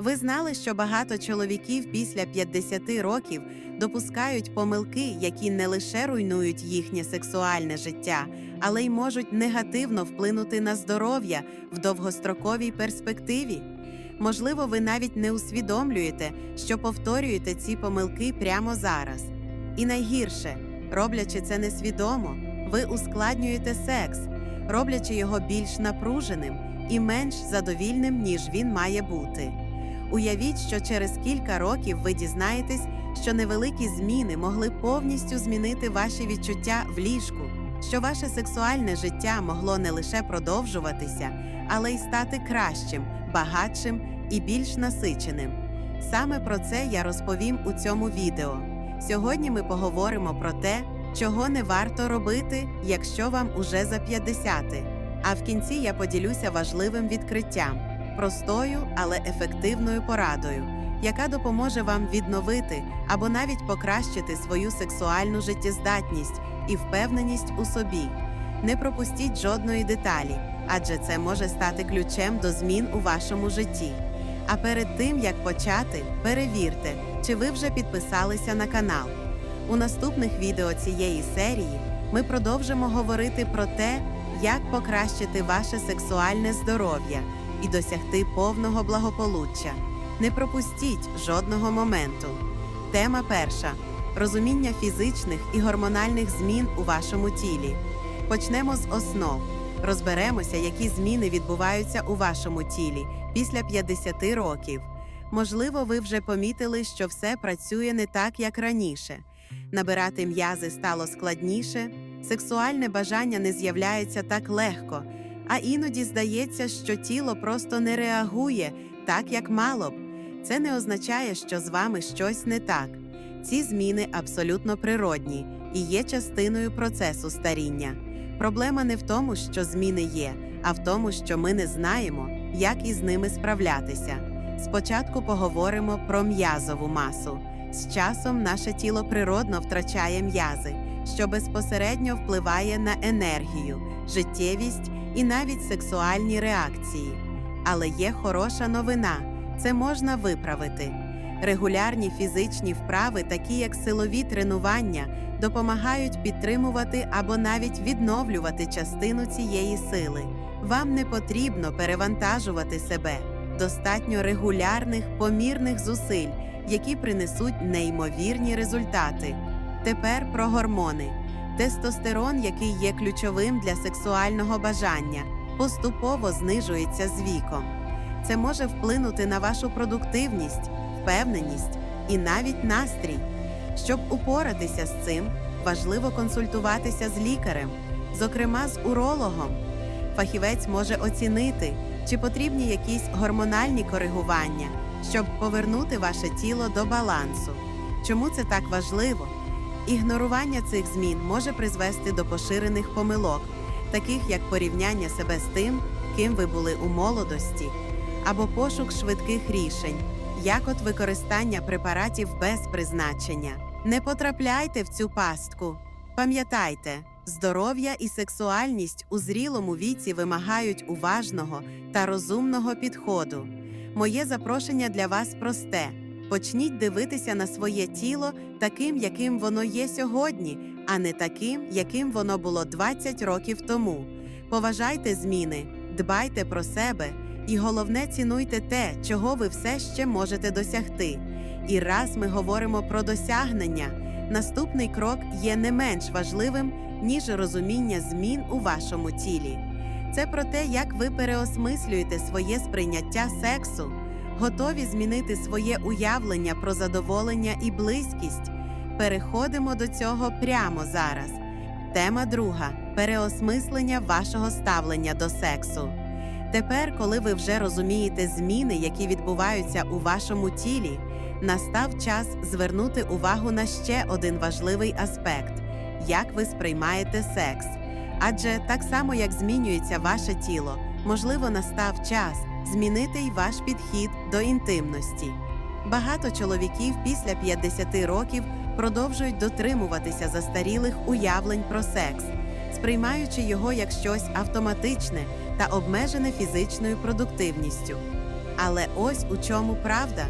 Ви знали, що багато чоловіків після 50 років допускають помилки, які не лише руйнують їхнє сексуальне життя, але й можуть негативно вплинути на здоров'я в довгостроковій перспективі. Можливо, ви навіть не усвідомлюєте, що повторюєте ці помилки прямо зараз. І найгірше, роблячи це несвідомо, ви ускладнюєте секс, роблячи його більш напруженим і менш задовільним, ніж він має бути. Уявіть, що через кілька років ви дізнаєтесь, що невеликі зміни могли повністю змінити ваші відчуття в ліжку, що ваше сексуальне життя могло не лише продовжуватися, але й стати кращим, багатшим і більш насиченим. Саме про це я розповім у цьому відео. Сьогодні ми поговоримо про те, чого не варто робити, якщо вам уже за 50. А в кінці я поділюся важливим відкриттям, простою, але ефективною порадою, яка допоможе вам відновити або навіть покращити свою сексуальну життєздатність і впевненість у собі. Не пропустіть жодної деталі, адже це може стати ключем до змін у вашому житті. А перед тим як почати, перевірте, чи ви вже підписалися на канал. У наступних відео цієї серії ми продовжимо говорити про те, як покращити ваше сексуальне здоров'я і досягти повного благополуччя. Не пропустіть жодного моменту. Тема перша розуміння фізичних і гормональних змін у вашому тілі. Почнемо з основ. Розберемося, які зміни відбуваються у вашому тілі після 50 років. Можливо, ви вже помітили, що все працює не так, як раніше. Набирати м'язи стало складніше, сексуальне бажання не з'являється так легко, а іноді здається, що тіло просто не реагує так, як мало б. Це не означає, що з вами щось не так. Ці зміни абсолютно природні і є частиною процесу старіння. Проблема не в тому, що зміни є, а в тому, що ми не знаємо, як із ними справлятися. Спочатку поговоримо про м'язову масу. З часом наше тіло природно втрачає м'язи, що безпосередньо впливає на енергію, життєвість і навіть сексуальні реакції. Але є хороша новина це можна виправити. Регулярні фізичні вправи, такі як силові тренування, допомагають підтримувати або навіть відновлювати частину цієї сили. Вам не потрібно перевантажувати себе. Достатньо регулярних, помірних зусиль, які принесуть неймовірні результати. Тепер про гормони. Тестостерон, який є ключовим для сексуального бажання, поступово знижується з віком. Це може вплинути на вашу продуктивність, впевненість і навіть настрій. Щоб упоратися з цим, важливо консультуватися з лікарем, зокрема з урологом. Фахівець може оцінити, чи потрібні якісь гормональні коригування, щоб повернути ваше тіло до балансу. Чому це так важливо? Ігнорування цих змін може призвести до поширених помилок, таких як порівняння себе з тим, ким ви були у молодості, або пошук швидких рішень, як от використання препаратів без призначення. Не потрапляйте в цю пастку. Пам'ятайте, здоров'я і сексуальність у зрілому віці вимагають уважного та розумного підходу. Моє запрошення для вас просте: почніть дивитися на своє тіло таким, яким воно є сьогодні, а не таким, яким воно було 20 років тому. Поважайте зміни, дбайте про себе і головне цінуйте те, чого ви все ще можете досягти. І раз ми говоримо про досягнення, наступний крок є не менш важливим, ніж розуміння змін у вашому тілі. Це про те, як ви переосмислюєте своє сприйняття сексу, готові змінити своє уявлення про задоволення і близькість. Переходимо до цього прямо зараз. Тема друга переосмислення вашого ставлення до сексу. Тепер, коли ви вже розумієте зміни, які відбуваються у вашому тілі, настав час звернути увагу на ще один важливий аспект як ви сприймаєте секс. Адже так само, як змінюється ваше тіло, можливо, настав час змінити й ваш підхід до інтимності. Багато чоловіків після 50 років продовжують дотримуватися застарілих уявлень про секс, сприймаючи його як щось автоматичне та обмежене фізичною продуктивністю. Але ось у чому правда: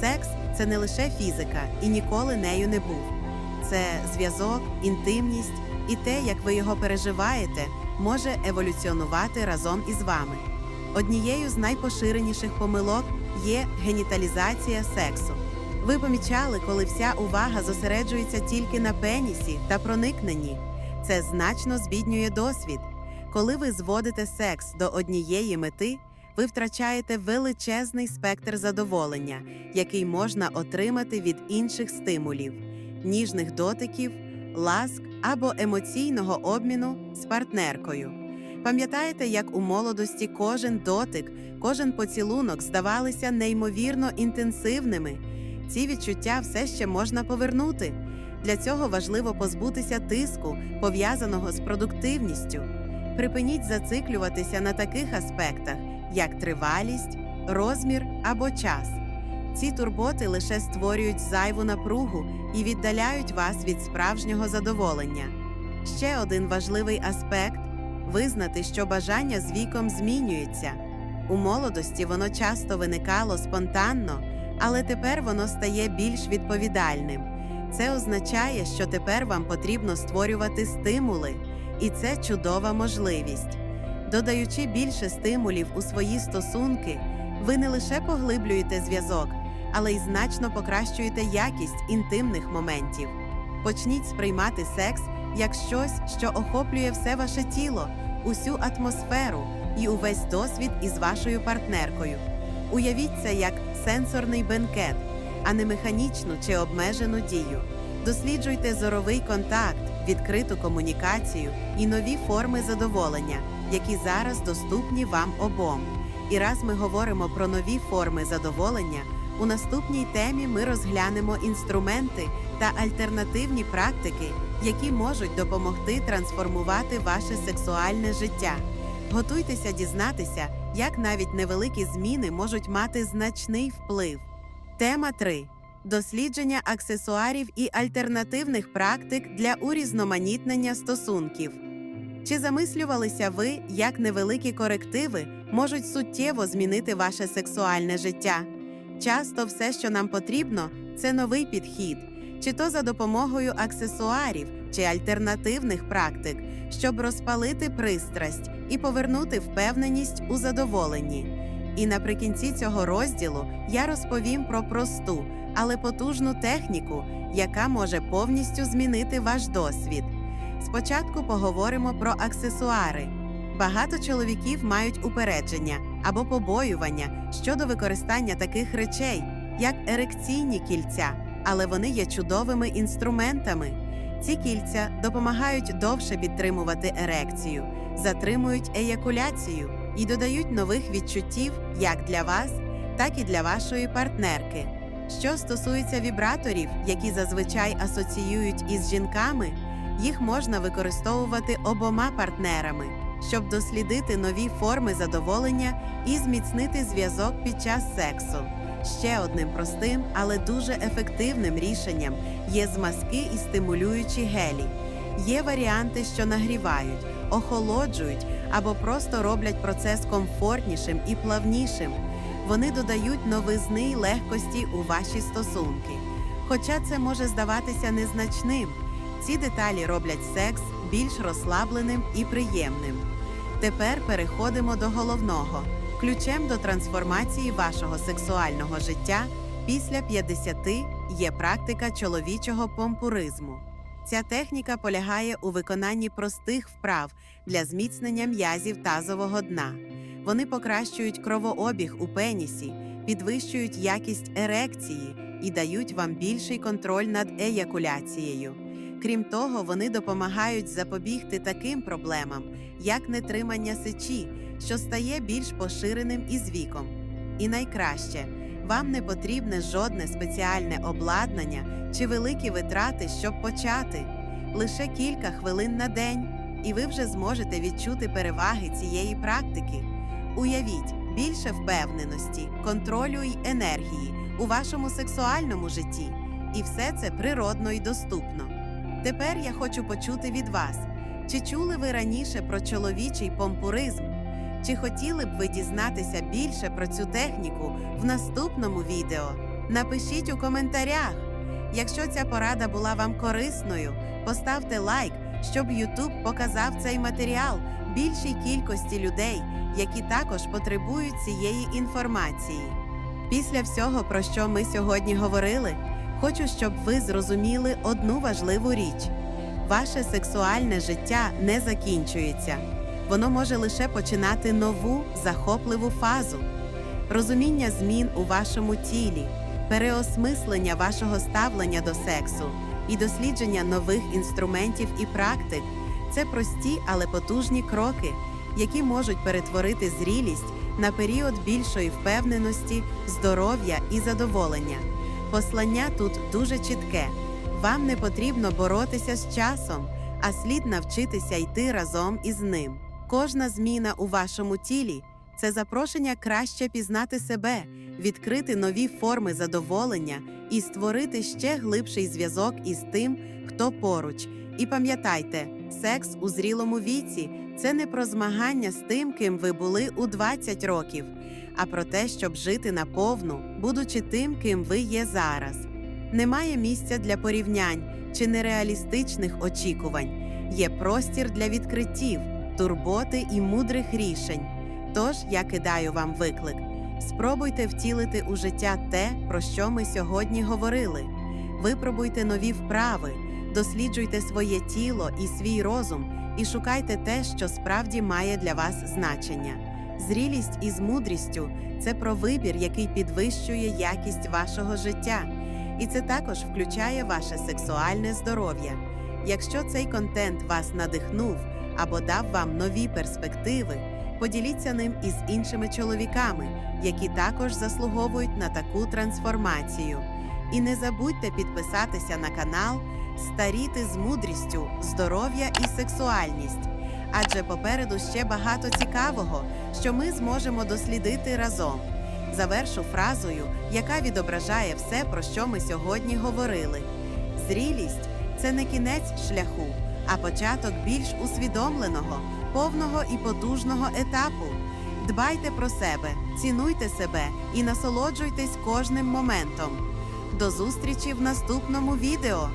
секс це не лише фізика і ніколи нею не був. Це зв'язок, інтимність і те, як ви його переживаєте, може еволюціонувати разом із вами. Однією з найпоширеніших помилок є геніталізація сексу. Ви помічали, коли вся увага зосереджується тільки на пенісі та проникненні. Це значно збіднює досвід. Коли ви зводите секс до однієї мети, ви втрачаєте величезний спектр задоволення, який можна отримати від інших стимулів, ніжних дотиків, ласк або емоційного обміну з партнеркою. Пам'ятаєте, як у молодості кожен дотик, кожен поцілунок здавалися неймовірно інтенсивними? Ці відчуття все ще можна повернути. Для цього важливо позбутися тиску, пов'язаного з продуктивністю. Припиніть зациклюватися на таких аспектах, як тривалість, розмір або час. Ці турботи лише створюють зайву напругу і віддаляють вас від справжнього задоволення. Ще один важливий аспект визнати, що бажання з віком змінюється. У молодості воно часто виникало спонтанно, але тепер воно стає більш відповідальним. Це означає, що тепер вам потрібно створювати стимули, і це чудова можливість. Додаючи більше стимулів у свої стосунки, ви не лише поглиблюєте зв'язок, але й значно покращуєте якість інтимних моментів. Почніть сприймати секс як щось, що охоплює все ваше тіло, усю атмосферу і увесь досвід із вашою партнеркою. Уявіть це як сенсорний бенкет, а не механічну чи обмежену дію. Досліджуйте зоровий контакт, відкриту комунікацію і нові форми задоволення, які зараз доступні вам обом. І раз ми говоримо про нові форми задоволення, у наступній темі ми розглянемо інструменти та альтернативні практики, які можуть допомогти трансформувати ваше сексуальне життя. Готуйтеся дізнатися, як навіть невеликі зміни можуть мати значний вплив. Тема 3. Дослідження аксесуарів і альтернативних практик для урізноманітнення стосунків. Чи замислювалися ви, як невеликі корективи можуть суттєво змінити ваше сексуальне життя? Часто все, що нам потрібно, це новий підхід, чи то за допомогою аксесуарів чи альтернативних практик, щоб розпалити пристрасть і повернути впевненість у задоволенні. І наприкінці цього розділу я розповім про просту, але потужну техніку, яка може повністю змінити ваш досвід. Спочатку поговоримо про аксесуари. Багато чоловіків мають упередження або побоювання щодо використання таких речей, як ерекційні кільця, але вони є чудовими інструментами. Ці кільця допомагають довше підтримувати ерекцію, затримують еякуляцію і додають нових відчуттів як для вас, так і для вашої партнерки. Що стосується вібраторів, які зазвичай асоціюють із жінками, їх можна використовувати обома партнерами, щоб дослідити нові форми задоволення і зміцнити зв'язок під час сексу. Ще одним простим, але дуже ефективним рішенням є змазки і стимулюючі гелі. Є варіанти, що нагрівають, охолоджують або просто роблять процес комфортнішим і плавнішим. Вони додають новизни й легкості у ваші стосунки. Хоча це може здаватися незначним, ці деталі роблять секс більш розслабленим і приємним. Тепер переходимо до головного. Ключем до трансформації вашого сексуального життя після 50 є практика чоловічого помпуризму. Ця техніка полягає у виконанні простих вправ для зміцнення м'язів тазового дна. Вони покращують кровообіг у пенісі, підвищують якість ерекції і дають вам більший контроль над еякуляцією. Крім того, вони допомагають запобігти таким проблемам, як нетримання сечі, що стає більш поширеним із віком. І найкраще, вам не потрібне жодне спеціальне обладнання чи великі витрати, щоб почати. Лише кілька хвилин на день, і ви вже зможете відчути переваги цієї практики. Уявіть більше впевненості, контролю й енергії у вашому сексуальному житті, і все це природно і доступно. Тепер я хочу почути від вас, чи чули ви раніше про чоловічий помпуризм? Чи хотіли б ви дізнатися більше про цю техніку в наступному відео? Напишіть у коментарях. Якщо ця порада була вам корисною, поставте лайк, щоб YouTube показав цей матеріал більшій кількості людей, які також потребують цієї інформації. Після всього, про що ми сьогодні говорили, хочу, щоб ви зрозуміли одну важливу річ: ваше сексуальне життя не закінчується, воно може лише починати нову захопливу фазу, розуміння змін у вашому тілі, переосмислення вашого ставлення до сексу і дослідження нових інструментів і практик це прості, але потужні кроки, які можуть перетворити зрілість на період більшої впевненості, здоров'я і задоволення. Послання тут дуже чітке: вам не потрібно боротися з часом, а слід навчитися йти разом із ним. Кожна зміна у вашому тілі це запрошення краще пізнати себе, відкрити нові форми задоволення і створити ще глибший зв'язок із тим, хто поруч. І пам'ятайте, секс у зрілому віці це не про змагання з тим, ким ви були у 20 років, а про те, щоб жити наповну, будучи тим, ким ви є зараз. Немає місця для порівнянь чи нереалістичних очікувань. Є простір для відкриттів, турботи і мудрих рішень. Тож я кидаю вам виклик. Спробуйте втілити у життя те, про що ми сьогодні говорили. Випробуйте нові вправи, досліджуйте своє тіло і свій розум і шукайте те, що справді має для вас значення. Зрілість із мудрістю це про вибір, який підвищує якість вашого життя, і це також включає ваше сексуальне здоров'я. Якщо цей контент вас надихнув або дав вам нові перспективи, поділіться ним із іншими чоловіками, які також заслуговують на таку трансформацію. І не забудьте підписатися на канал Старіти з мудрістю, здоров'я і сексуальність. Адже попереду ще багато цікавого, що ми зможемо дослідити разом. Завершу фразою, яка відображає все, про що ми сьогодні говорили. Зрілість це не кінець шляху, а початок більш усвідомленого, повного і потужного етапу. Дбайте про себе, цінуйте себе і насолоджуйтесь кожним моментом. До зустрічі в наступному відео!